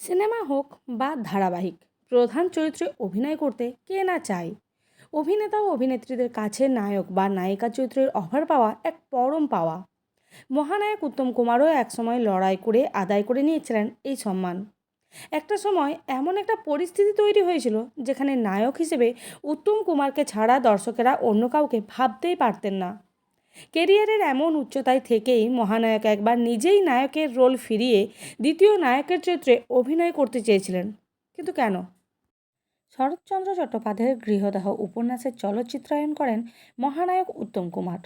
Cinema হোক বা ধারাবাহিক, প্রধান চরিত্রে অভিনয় করতে কে না চায়? অভিনেতা ও অভিনেত্রীদের কাছে নায়ক বা নায়িকা চরিত্রের অফার পাওয়া এক পরম পাওয়া। মহানায়ক উত্তম কুমারও একসময় লড়াই করে, আদায় করে নিয়েছিলেন এই সম্মান। একটা সময় এমন একটা পরিস্থিতি তৈরি হয়েছিল যেখানে নায়ক হিসেবে উত্তম কুমারকে ছাড়া দর্শকেরা অন্য কাউকে ভাবতেই পারতেন না। কেরিয়ারের এমন উচ্চতায় থেকেই মহানায়ক একবার নিজেই নায়কের রোল ফিরিয়ে দ্বিতীয় নায়কের চরিত্রে অভিনয় করতে চেয়েছিলেন। কিন্তু কেন? শরৎচন্দ্র চট্টোপাধ্যায়ের গৃহদাহ উপন্যাসের চলচ্চিত্রায়ন করেন মহানায়ক উত্তম কুমার।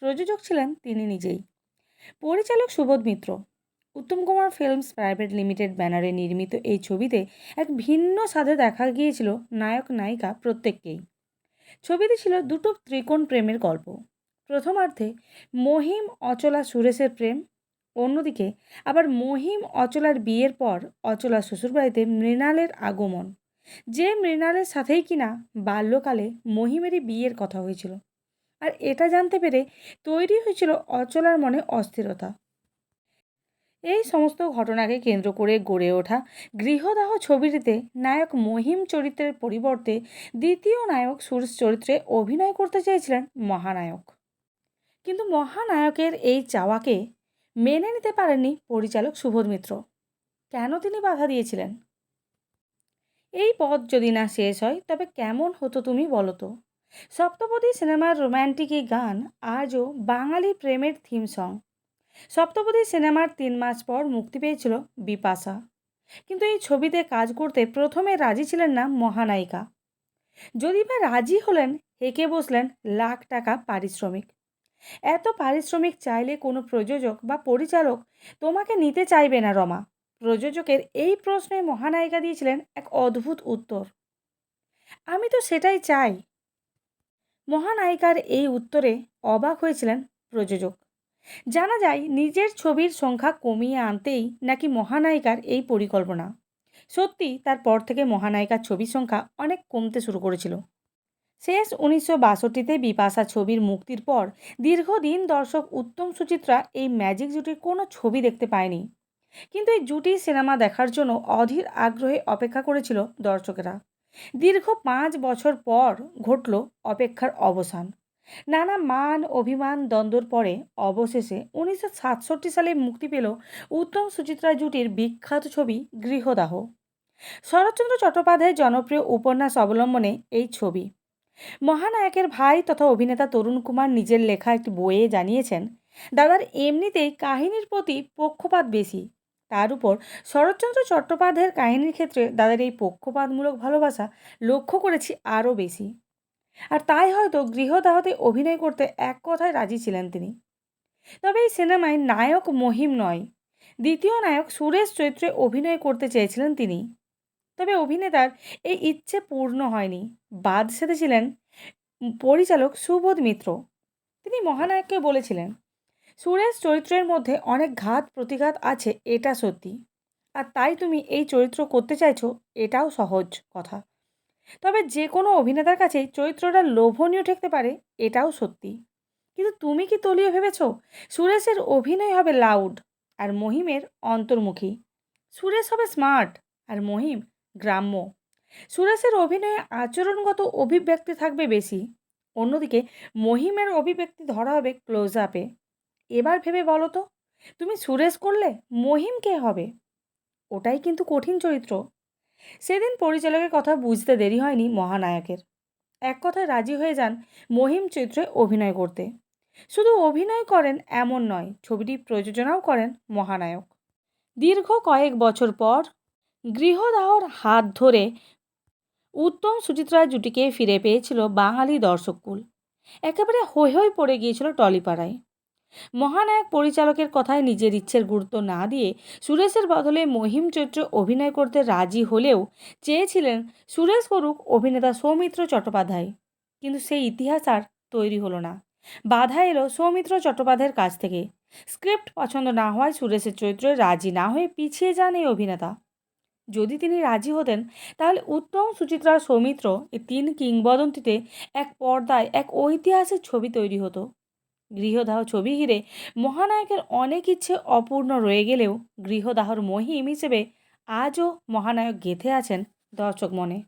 প্রযোজক ছিলেন তিনি নিজেই। পরিচালক Subodh Mitra. Uttam Kumar films private limited ব্যানারে নির্মিত এই ছবিতে এক ভিন্ন স্বাদে দেখা গিয়েছিল নায়ক নায়িকা প্রত্যেককেই। ছবিতে ছিল দুটো ত্রিকোণ প্রেমের গল্প। প্রথমার্ধে মহিম অচলা সুরেশের প্রেম, অন্যদিকে আবার মহিম অচলার বিয়ের পর অচলা শ্বশুরবাড়িতে মৃণালের আগমন। যে মৃণালের সাথেই কিনা বাল্যকালে মহিমেরই বিয়ের কথা হয়েছিল। আর এটা জানতে পেরে তৈরি হয়েছিল অচলার মনে অস্থিরতা। এই সমস্ত ঘটনাকে কেন্দ্র করে গড়ে ওঠা গৃহদাহ ছবিটিতে নায়ক মহিম চরিত্রের পরিবর্তে দ্বিতীয় নায়ক সুরেশ চরিত্রে অভিনয় করতে চেয়েছিলেন মহানায়ক। কিন্তু মহানায়কের এই চাওয়াকে মেনে নিতে পারেননি পরিচালক সুবোধ মিত্র। কেন তিনি বাধা দিয়েছিলেন? এই পথ যদি না শেষ হয়, তবে কেমন হতো তুমি বলো তো? সপ্তপদী সিনেমার রোম্যান্টিক এই গান আজও বাঙালি প্রেমের থিম সং সপ্তপদী সিনেমার তিন মাস পর মুক্তি পেয়েছিল বিপাশা। কিন্তু এই ছবিতে কাজ করতে প্রথমে রাজি ছিলেন না মহানায়িকা। যদি বা রাজি হলেন, হেঁকে বসলেন লাখ টাকা পারিশ্রমিক। এত পারিশ্রমিক চাইলে কোনো প্রযোজক বা পরিচালক তোমাকে নিতে চাইবে না, রমা। প্রযোজকের এই প্রশ্নে মহানায়িকা দিয়েছিলেন এক অদ্ভুত উত্তর। আমি তো সেটাই চাই। মহানায়িকার এই উত্তরে অবাক হয়েছিলেন প্রযোজক। জানা যায় নিজের ছবির সংখ্যা কমিয়ে আনতেই নাকি মহানায়িকার এই পরিকল্পনা। সত্যি তারপর থেকে মহানায়িকার ছবির সংখ্যা অনেক কমতে শুরু করেছিল। শেষ উনিশশো বাষট্টিতে বিপাশা ছবির মুক্তির পর দীর্ঘদিন দর্শক উত্তম সুচিত্রা এই ম্যাজিক জুটির কোনো ছবি দেখতে পায়নি। কিন্তু এই জুটি সিনেমা দেখার জন্য অধীর আগ্রহে অপেক্ষা করেছিল দর্শকেরা। দীর্ঘ পাঁচ বছর পর ঘটল অপেক্ষার অবসান। নানা মান, অভিমান, দ্বন্দ্বর পরে অবশেষে উনিশশো সাতষট্টি সালে মুক্তি পেল উত্তম সুচিত্রা জুটির বিখ্যাত ছবি গৃহদাহ। শরৎচন্দ্র চট্টোপাধ্যায়ের জনপ্রিয় উপন্যাস অবলম্বনে এই ছবি। মহানায়কের ভাই তথা অভিনেতা তরুণ কুমার নিজের লেখা একটি বইয়ে জানিয়েছেন, দাদার এমনিতেই কাহিনীর প্রতি পক্ষপাত বেশি। তার উপর শরৎচন্দ্র চট্টোপাধ্যায়ের কাহিনীর ক্ষেত্রে দাদার এই পক্ষপাতমূলক ভালোবাসা লক্ষ্য করেছি আরও বেশি। আর তাই হয়তো গৃহদাহতে অভিনয় করতে এক কথায় রাজি ছিলেন তিনি। তবে এই সিনেমায় নায়ক মহিম নয়। দ্বিতীয় নায়ক সুরেশ চরিত্রে অভিনয় করতে চেয়েছিলেন তিনি। তবে অভিনেতার এই ইচ্ছে পূর্ণ হয়নি। বাদ সেধেছিলেন পরিচালক সুবোধ মিত্র। তিনি মহানায়ককে বলেছিলেন, সুরেশ চরিত্রের মধ্যে অনেক ঘাত প্রতিঘাত আছে, এটা সত্যি। আর তাই তুমি এই চরিত্র করতে চাইছো, এটাও সহজ কথা। তবে যে কোনো অভিনেতার কাছেই চরিত্রটা লোভনীয় ঠেকতে পারে, এটাও সত্যি। কিন্তু তুমি কি তলিয়ে ভেবেছ? সুরেশের অভিনয় হবে লাউড, আর মহিমের অন্তর্মুখী। সুরেশ হবে স্মার্ট, আর মহিম গ্রাম্য। সুরেশের অভিনয়ে আচরণগত অভিব্যক্তি থাকবে বেশি। অন্যদিকে, মহিমের অভিব্যক্তি ধরা হবে ক্লোজ আপে এবার ভেবে বলো তো, তুমি সুরেশ করলে মহিম কে হবে? ওটাই কিন্তু কঠিন চরিত্র। সেদিন পরিচালকের কথা বুঝতে দেরি হয়নি মহানায়কের। এক কথায় রাজি হয়ে যান মহিম চরিত্রে অভিনয় করতে। শুধু অভিনয় করেন এমন নয়, ছবিটি প্রযোজনাও করেন মহানায়ক। দীর্ঘ কয়েক বছর পর গৃহদাহর হাত ধরে উত্তম সুচিত্রা জুটিকে ফিরে পেয়েছিল বাঙালি দর্শককুল একেবারে হৈ হৈ পড়ে গিয়েছিল টলিপাড়ায়। মহানায়ক পরিচালকের কথায় নিজের ইচ্ছের গুরুত্ব না দিয়ে সুরেশের বদলে মহিম চরিত্রে অভিনয় করতে রাজি হলেও চেয়েছিলেন সুরেশ করুক অভিনেতা সৌমিত্র চট্টোপাধ্যায়। কিন্তু সেই ইতিহাস আর তৈরি হলো না। বাধা এলো সৌমিত্র চট্টোপাধ্যায়ের কাছ থেকে। স্ক্রিপ্ট পছন্দ না হওয়ায় সুরেশের চরিত্রে রাজি না হয়ে পিছিয়ে যান এই অভিনেতা। যদি তিনি রাজি হতেন, তাহলে উত্তম সুচিত্রার সৌমিত্র এই তিন কিংবদন্তিতে এক পর্দায় এক ঐতিহাসিক ছবি তৈরি হতো। গৃহদাহ ছবি ঘিরে মহানায়কের অনেক ইচ্ছে অপূর্ণ রয়ে গেলেও গৃহদাহর মহিম হিসেবে আজও মহানায়ক গেঁথে আছেন দর্শক মনে।